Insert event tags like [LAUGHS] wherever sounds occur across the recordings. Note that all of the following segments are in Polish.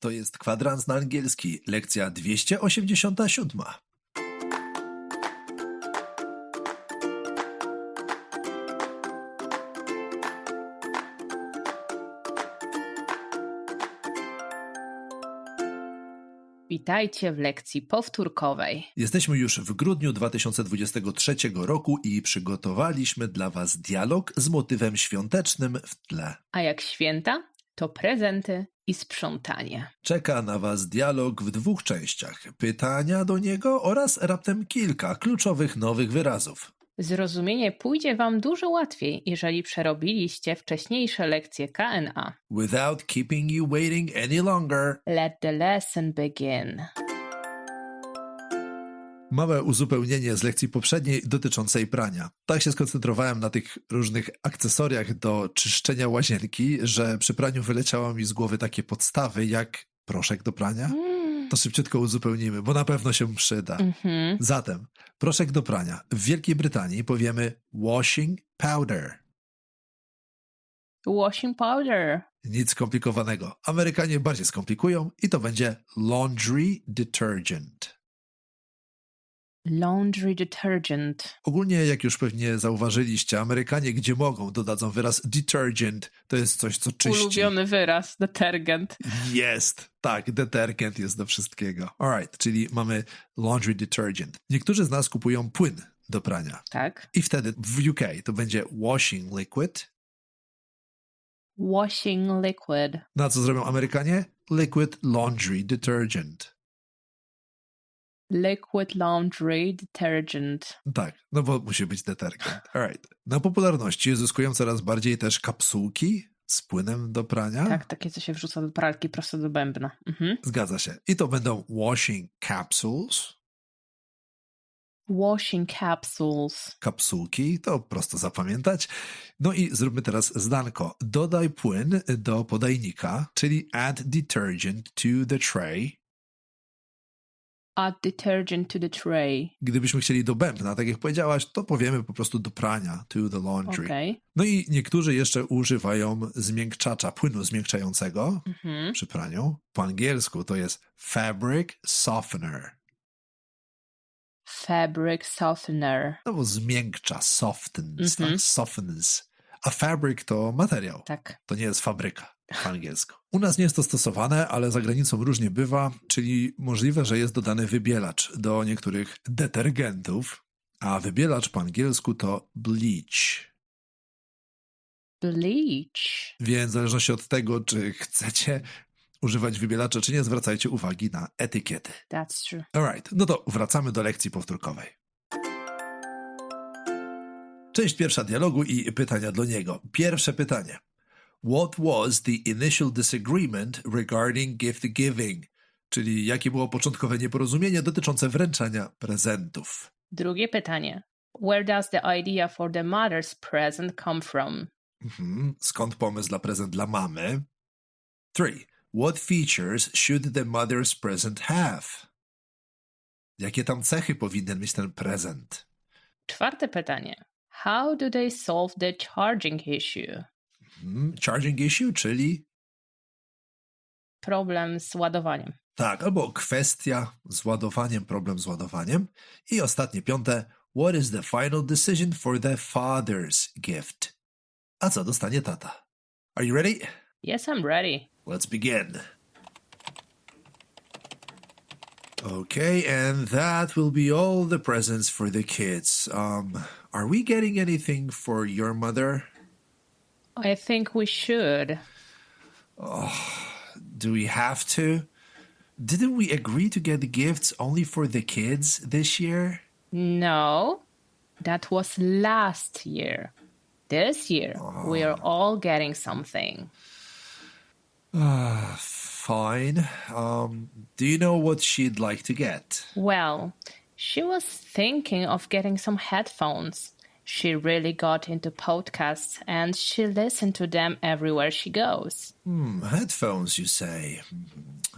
To jest kwadrans na angielski, lekcja 287. Witajcie w lekcji powtórkowej. Jesteśmy już w grudniu 2023 roku i przygotowaliśmy dla Was dialog z motywem świątecznym w tle. A jak święta, to prezenty i sprzątanie. Czeka na Was dialog w dwóch częściach: pytania do niego oraz raptem kilka kluczowych nowych wyrazów. Zrozumienie pójdzie Wam dużo łatwiej, jeżeli przerobiliście wcześniejsze lekcje KNA. Without keeping you waiting any longer, Let the lesson begin. Małe uzupełnienie z lekcji poprzedniej dotyczącej prania. Tak się skoncentrowałem na tych różnych akcesoriach do czyszczenia łazienki, że przy praniu wyleciało mi z głowy takie podstawy jak proszek do prania. Mm. To szybciutko uzupełnimy, bo na pewno się przyda. Mhm. Zatem, proszek do prania. W Wielkiej Brytanii powiemy washing powder. Washing powder. Nic skomplikowanego. Amerykanie bardziej skomplikują i to będzie laundry detergent. Laundry detergent. Ogólnie, jak już pewnie zauważyliście, Amerykanie, gdzie mogą, dodadzą wyraz detergent. To jest coś, co czyści. Ulubiony wyraz. Detergent. Jest. Tak, detergent jest do wszystkiego. Alright, czyli mamy laundry detergent. Niektórzy z nas kupują płyn do prania. Tak. I wtedy w UK to będzie washing liquid. Washing liquid. Na co zrobią Amerykanie? Liquid laundry detergent. Liquid laundry detergent. Tak, no bo musi być detergent. Alright. Na popularności zyskują coraz bardziej też kapsułki z płynem do prania. Tak, takie co się wrzuca do pralki prosto do bębna. Mhm. Zgadza się. I to będą washing capsules. Washing capsules. Kapsułki, to prosto zapamiętać. No i zróbmy teraz zdanko. Dodaj płyn do podajnika, czyli add detergent to the tray. Add detergent to the tray. Gdybyśmy chcieli do bębna, tak jak powiedziałaś, to powiemy po prostu do prania, to the laundry. Okej. No i niektórzy jeszcze używają zmiękczacza, płynu zmiękczającego Mhm. przy praniu. Po angielsku to jest fabric softener. Fabric softener. No bo zmiękcza, softens, Mhm. tak? Softens. A fabric to materiał. Tak. To nie jest fabryka po angielsku. U nas nie jest to stosowane, ale za granicą różnie bywa, czyli możliwe, że jest dodany wybielacz do niektórych detergentów, a wybielacz po angielsku to bleach. Bleach. Więc w zależności od tego, czy chcecie używać wybielacza, czy nie, zwracajcie uwagi na etykiety. That's true. Alright, no to wracamy do lekcji powtórkowej. Część pierwsza dialogu i pytania do niego. Pierwsze pytanie. What was the initial disagreement regarding gift giving? Czyli jakie było początkowe nieporozumienie dotyczące wręczania prezentów? Drugie pytanie. Where does the idea for the mother's present come from? Mhm. Skąd pomysł dla prezent dla mamy? 3. What features should the mother's present have? Jakie tam cechy powinien mieć ten prezent? Czwarte pytanie. How do they solve the charging issue? Mhm. Charging issue, czyli Problem z ładowaniem. tak, albo kwestia z ładowaniem, problem z ładowaniem. I ostatnie, piąte. What is the final decision for the father's gift? A co dostanie tata? Are you ready? Yes, I'm ready. Let's begin. Okay, and that will be all the presents for the kids. Um, are we getting anything for your mother? I think we should. Do we have to? Didn't we agree to get the gifts only for the kids this year? No, that was last year. This year, we are all getting something. Fine. Um, do you know what she'd like to get? Well, she was thinking of getting some headphones. She really got into podcasts and she listened to them everywhere she goes. Hmm, headphones, you say?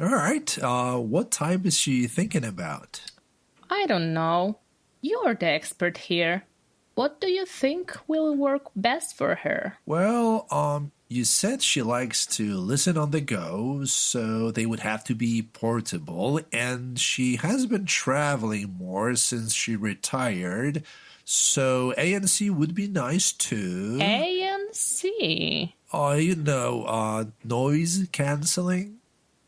All right. Uh, what type is she thinking about? I don't know. You're the expert here. What do you think will work best for her? Well, um, You said she likes to listen on the go, so they would have to be portable, and she has been traveling more since she retired, so ANC would be nice too. A and C. Oh, you know, uh, noise canceling?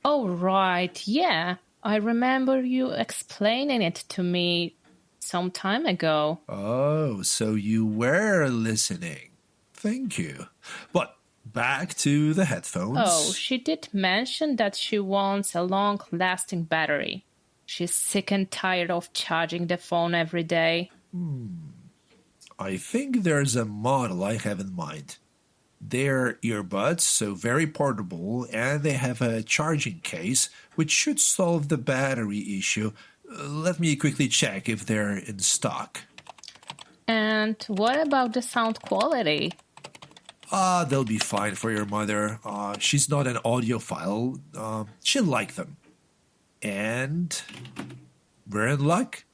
Oh, right. Yeah. I remember you explaining it to me some time ago. Oh, so you were listening. Thank you. But back to the headphones. Oh, she did mention that she wants a long lasting battery. She's sick and tired of charging the phone every day. I think there's a model I have in mind. They're earbuds, so very portable, and they have a charging case, which should solve the battery issue. Uh, let me quickly check if they're in stock. And what about the sound quality? Ah, they'll be fine for your mother. Uh, she's not an audiophile. Uh, she'll like them. And we're in luck.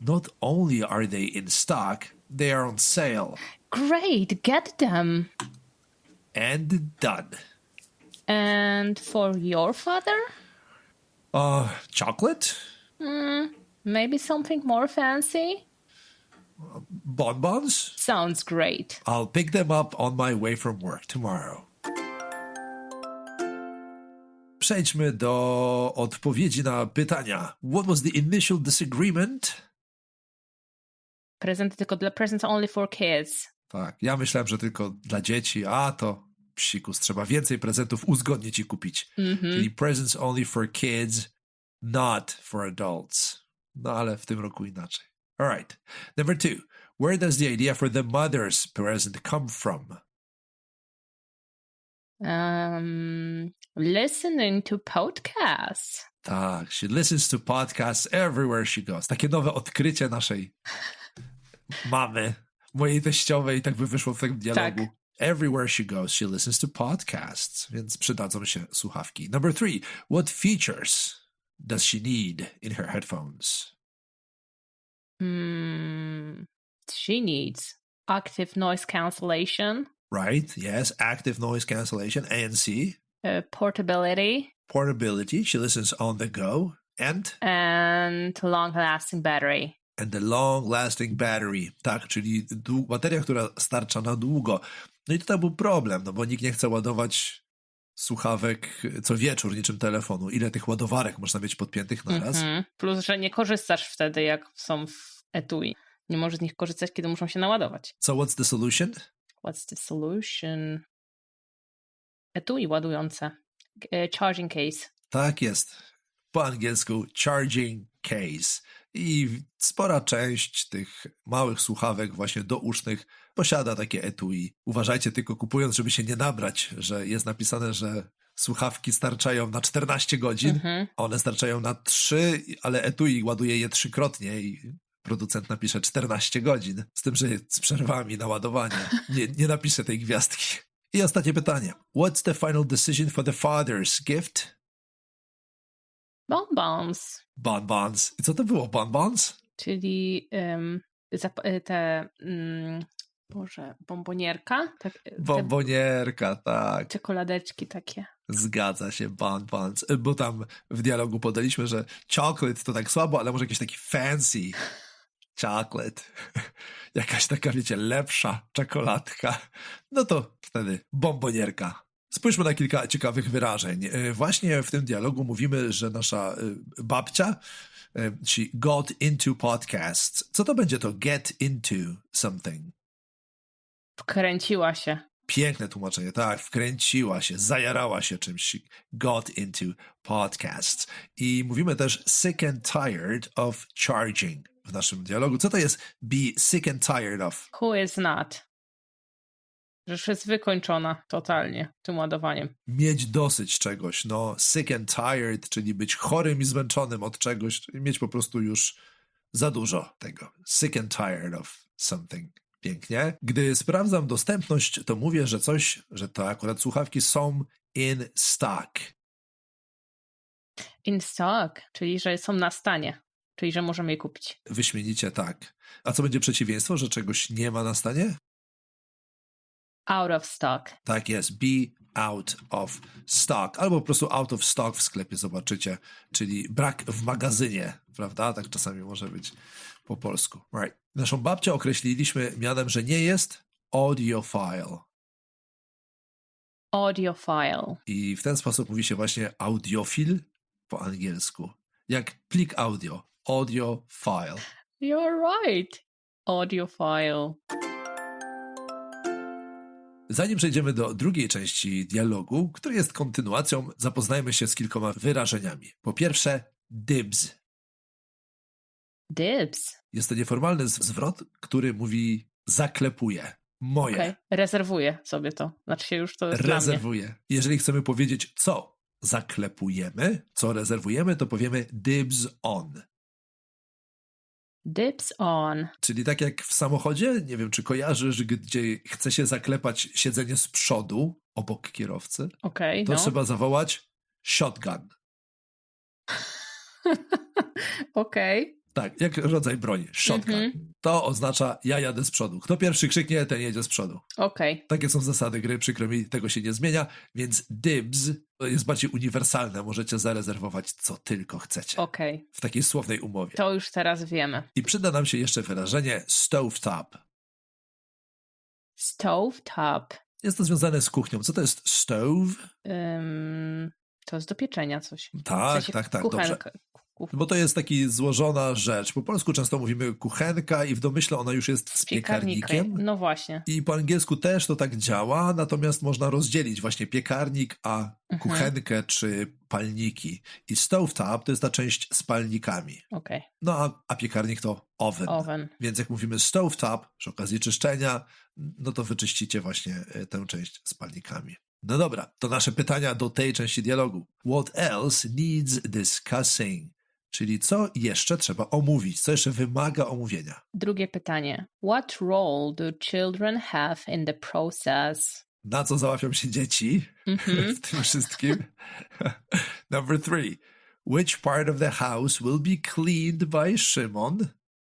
Not only are they in stock, they are on sale. Great, get them. And done. And for your father? Uh, chocolate? Maybe something more fancy? Bonbons? Sounds great. I'll pick them up on my way from work tomorrow. Przejdźmy do odpowiedzi na pytania. What was the initial disagreement? Prezent tylko dla presents only for kids. Tak, ja myślałem, że tylko dla dzieci, a to psikus, trzeba więcej prezentów uzgodnić i kupić. Czyli presents only for kids, not for adults. No ale w tym roku inaczej. All right. Number two. Where does the idea for the mother's present come from? Um, listening to podcasts. Tak, she listens to podcasts everywhere she goes. Takie nowe odkrycie naszej mamy, mojej teściowej, tak by wyszło w tym dialogu. Everywhere she goes, she listens to podcasts, więc przydadzą się słuchawki. Number three, what features does she need in her headphones? Hmm, she needs active noise cancellation, Right, yes, active noise cancellation, ANC, uh, portability, portability, she listens on the go, and and long lasting battery. And the long lasting battery, tak, czyli bateria, która starcza na długo. No i to był problem, no bo nikt nie chce ładować słuchawek co wieczór, niczym telefonu. Ile tych ładowarek można mieć podpiętych na raz? Mhm. Plus, że nie korzystasz wtedy, jak są w etui. Nie możesz z nich korzystać, kiedy muszą się naładować. So what's the solution? What's the solution? Etui ładujące. E, Charging case. Tak jest. Po angielsku charging case. I spora część tych małych słuchawek właśnie dousznych posiada takie etui. Uważajcie tylko kupując, żeby się nie nabrać, że jest napisane, że słuchawki starczają na 14 godzin, Mhm. one starczają na 3, ale etui ładuje je trzykrotnie i producent napisze 14 godzin, z tym, że z przerwami na ładowanie. Nie, nie napisze tej gwiazdki. I ostatnie pytanie. What's the final decision for the father's gift? Bonbons. Bonbons. I co to było? Bonbons? Czyli e, te. Mm, Boże, bombonierka? Tak, e, Bombonierka, tak. czekoladeczki takie. Zgadza się, bonbons. Bo tam w dialogu podaliśmy, że chocolate to tak słabo, ale może jakiś taki fancy chocolate. [LAUGHS] Jakaś taka, wiecie, lepsza czekoladka. No to wtedy bombonierka. Spójrzmy na kilka ciekawych wyrażeń. E, Właśnie w tym dialogu mówimy, że nasza e, babcia e, she got into podcasts. Co to będzie to get into something? Wkręciła się. Piękne tłumaczenie, tak, wkręciła się, zajarała się czymś, got into podcasts. I mówimy też sick and tired of charging w naszym dialogu. Co to jest be sick and tired of? Who is not? Że już jest wykończona totalnie tym ładowaniem. Mieć dosyć czegoś, no sick and tired, czyli być chorym i zmęczonym od czegoś, mieć po prostu już za dużo tego. Sick and tired of something. Pięknie. Gdy sprawdzam dostępność, to mówię, że coś, że to akurat słuchawki są in stock. In stock, czyli że są na stanie. Czyli że możemy je kupić. Wyśmienicie tak. A co będzie przeciwieństwo, że czegoś nie ma na stanie? Out of stock. Tak jest, be out of stock. Albo po prostu out of stock w sklepie zobaczycie, czyli brak w magazynie, prawda? Tak czasami może być po polsku. Right. Naszą babcię określiliśmy mianem, że nie jest audiophile. Audiophile. I w ten sposób mówi się właśnie audiofil po angielsku. Jak plik audio. Audio file. You're right. Audiophile. Zanim przejdziemy do drugiej części dialogu, który jest kontynuacją, zapoznajmy się z kilkoma wyrażeniami. Po pierwsze, dibs. Dibs. Jest to nieformalny zwrot, który mówi zaklepuje. Moje. Okej. Rezerwuję sobie to. Znaczy się już to jest. Rezerwuję. Jeżeli chcemy powiedzieć, co zaklepujemy, co rezerwujemy, to powiemy dibs on. Dibs on. Czyli tak jak w samochodzie, nie wiem czy kojarzysz, gdzie chce się zaklepać siedzenie z przodu obok kierowcy, Okej, to no. trzeba zawołać shotgun. [LAUGHS] Okej. Tak, jak rodzaj broni. Shotgun. Mhm. To oznacza ja jadę z przodu. Kto pierwszy krzyknie, ten jedzie z przodu. Okej. Takie są zasady gry, przykro mi, tego się nie zmienia, więc dibs jest bardziej uniwersalne. Możecie zarezerwować co tylko chcecie. Okej. W takiej słownej umowie. To już teraz wiemy. I przyda nam się jeszcze wyrażenie stovetop. Stove top. Jest to związane z kuchnią. Co to jest stove? Ym, to jest do pieczenia coś. W Tak, sensie tak, tak, dobrze. kuchenka. Ku- Bo to jest taki złożona rzecz. Po polsku często mówimy kuchenka i w domyśle ona już jest z Piekarnika. piekarnikiem. No właśnie. I po angielsku też to tak działa, natomiast można rozdzielić właśnie piekarnik, a Mhm. kuchenkę czy palniki. I stovetop to jest ta część z palnikami. Okej. No a, a piekarnik to oven. Oven. Więc jak mówimy stovetop, przy okazji czyszczenia, no to wyczyścicie właśnie e, tę część z palnikami. No dobra, to nasze pytania do tej części dialogu. What else needs discussing? Czyli co jeszcze trzeba omówić, co jeszcze wymaga omówienia. Drugie pytanie. What role do children have in the process? Na co załapią się dzieci Mhm. [LAUGHS] w tym wszystkim? [LAUGHS] Number three. Which part of the house will be cleaned by Szymon?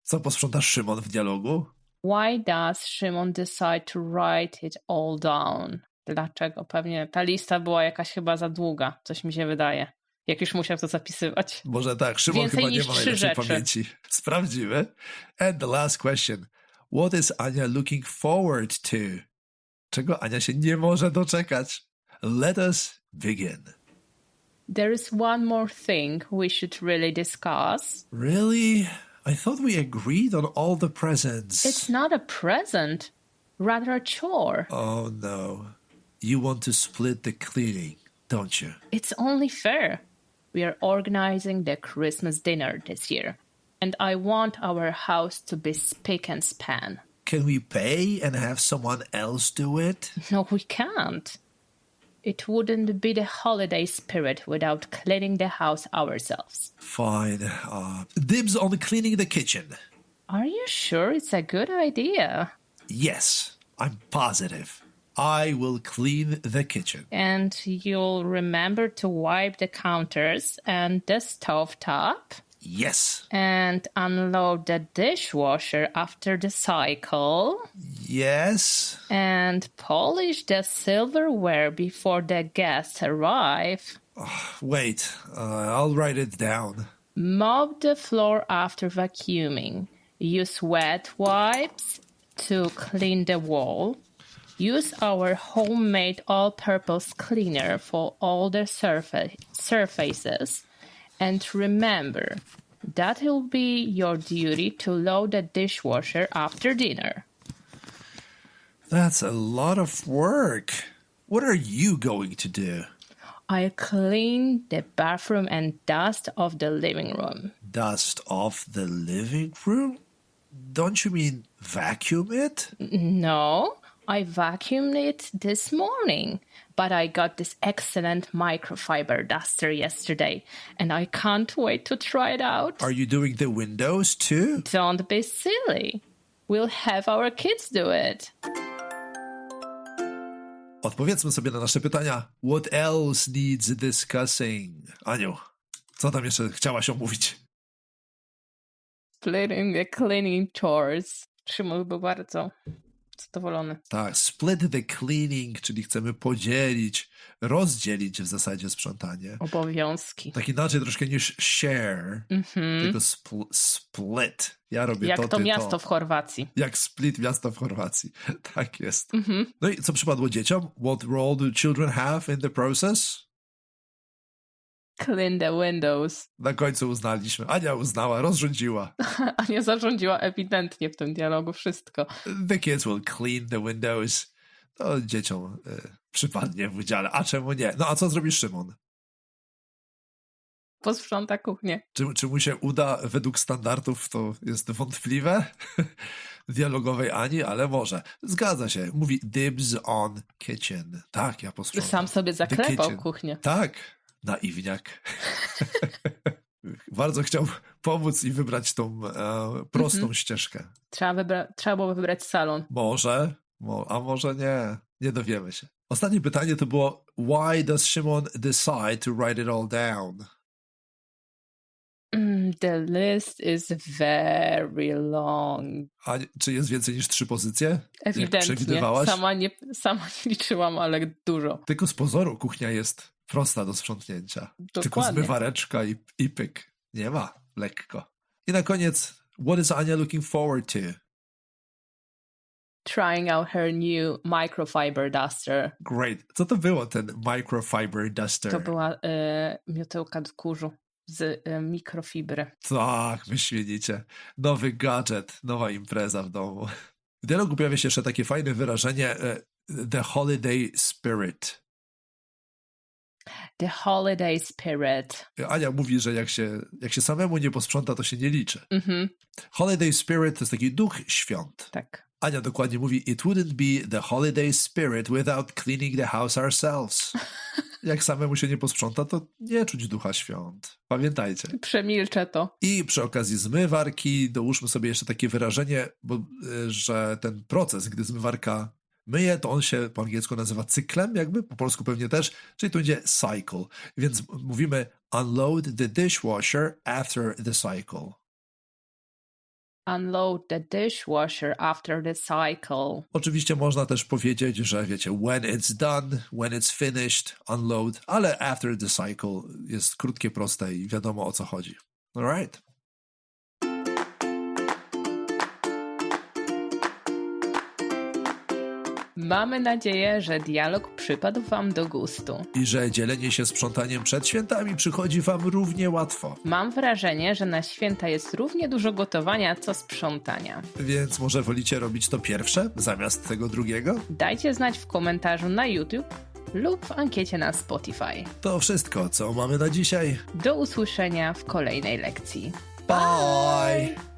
Co posprząta Szymon w dialogu? Why does Szymon decide to write it all down? Dlaczego? Pewnie ta lista była jakaś chyba za długa, coś mi się wydaje. Jak już musiał to zapisywać. Może tak, Szymon Więcej chyba nie ma najlepszej pamięci. [LAUGHS] Sprawdzimy. And the last question. What is Ania looking forward to? Czego Ania się nie może doczekać? Let us begin. There is one more thing we should really discuss. Really? I thought we agreed on all the presents. It's not a present, rather a chore. Oh no. You want to split the cleaning, don't you? It's only fair. We are organizing the Christmas dinner this year, and I want our house to be spick and span. Can we pay and have someone else do it? No, we can't. It wouldn't be the holiday spirit without cleaning the house ourselves. Fine. Uh, dibs on cleaning the kitchen. Are you sure it's a good idea? Yes, I'm positive. I will clean the kitchen. And you'll remember to wipe the counters and the stove top Yes. and unload the dishwasher after the cycle Yes. and polish the silverware before the guests arrive. Wait, uh, I'll write it down. Mop the floor after vacuuming. Use wet wipes to clean the wall. Use our homemade all purpose cleaner for all the surfa- surfaces. And remember that will be your duty to load the dishwasher after dinner. That's a lot of work. What are you going to do? I'll clean the bathroom and dust of the living room. Dust off the living room? Don't you mean vacuum it? No, I vacuumed it this morning, but I got this excellent microfiber duster yesterday, and I can't wait to try it out. Are you doing the windows too? Don't be silly. We'll have our kids do it. Odpowiedzmy sobie na nasze pytania. What else needs discussing? Aniu, co tam jeszcze chciałaś omówić? Splitting the cleaning chores. Szymon był bardzo zadowolony. Tak, split the cleaning, czyli chcemy podzielić, rozdzielić w zasadzie sprzątanie. Obowiązki. Tak inaczej troszkę niż share, Mhm. tylko spl- split. Ja robię Jak to, to miasto to. w Chorwacji. Jak split miasta w Chorwacji. [LAUGHS] Tak jest. Mhm. No i co przypadło dzieciom? What role do children have in the process? Clean the windows. Na końcu uznaliśmy. Ania uznała, rozrządziła. [LAUGHS] Ania zarządziła ewidentnie w tym dialogu wszystko. The kids will clean the windows. To dzieciom y, przypadnie w udziale. A czemu nie? No a co zrobi Szymon? Posprząta kuchnię. Czy, czy mu się uda według standardów, to jest wątpliwe. [LAUGHS] Dialogowej Ani, ale może. Zgadza się. Mówi dibs on kitchen. Tak, ja posprzątam. Sam sobie zaklepał kuchnię. Tak, naiwniak. [LAUGHS] Bardzo chciał pomóc i wybrać tą e, prostą Mhm. ścieżkę. Trzeba, wybra- trzeba było wybrać salon. Może, mo, a może nie. Nie dowiemy się. Ostatnie pytanie to było Why does Shimon decide to write it all down? Mm, the list is very long. A czy jest więcej niż trzy pozycje? Ewidentnie. Sama nie, sama nie [LAUGHS] liczyłam, ale dużo. Tylko z pozoru kuchnia jest prosta do sprzątnięcia. Tylko Dokładnie. zmywareczka i, i pyk. Nie ma. Lekko. I na koniec, what is Ania looking forward to? Trying out her new microfiber duster. Great. Co to było ten microfiber duster? To była e, miotełka do kurzu z e, mikrofibry. Tak, wyśmienicie. Nowy gadżet, nowa impreza w domu. W dialogu pojawia się jeszcze takie fajne wyrażenie e, the holiday spirit. The holiday spirit. Ania mówi, że jak się, jak się samemu nie posprząta, to się nie liczy. Mhm, Holiday spirit to jest taki duch świąt. tak. Ania dokładnie mówi, it wouldn't be the holiday spirit without cleaning the house ourselves. [LAUGHS] Jak samemu się nie posprząta, to nie czuć ducha świąt. Pamiętajcie. Przemilczę to. I przy okazji zmywarki dołóżmy sobie jeszcze takie wyrażenie, bo, y, że ten proces, gdy zmywarka myje, to on się po angielsku nazywa cyklem, jakby, po polsku pewnie też, czyli to będzie cycle. Więc mówimy unload the dishwasher after the cycle. Unload the dishwasher after the cycle. Oczywiście można też powiedzieć, że wiecie, when it's done, when it's finished, unload, ale after the cycle jest krótkie, proste i wiadomo o co chodzi. Alright. Mamy nadzieję, że dialog przypadł Wam do gustu. I że dzielenie się sprzątaniem przed świętami przychodzi wam równie łatwo. Mam wrażenie, że na święta jest równie dużo gotowania, co sprzątania. Więc może wolicie robić to pierwsze zamiast tego drugiego? Dajcie znać w komentarzu na YouTube lub w ankiecie na Spotify. To wszystko, co mamy na dzisiaj. Do usłyszenia w kolejnej lekcji. Bye!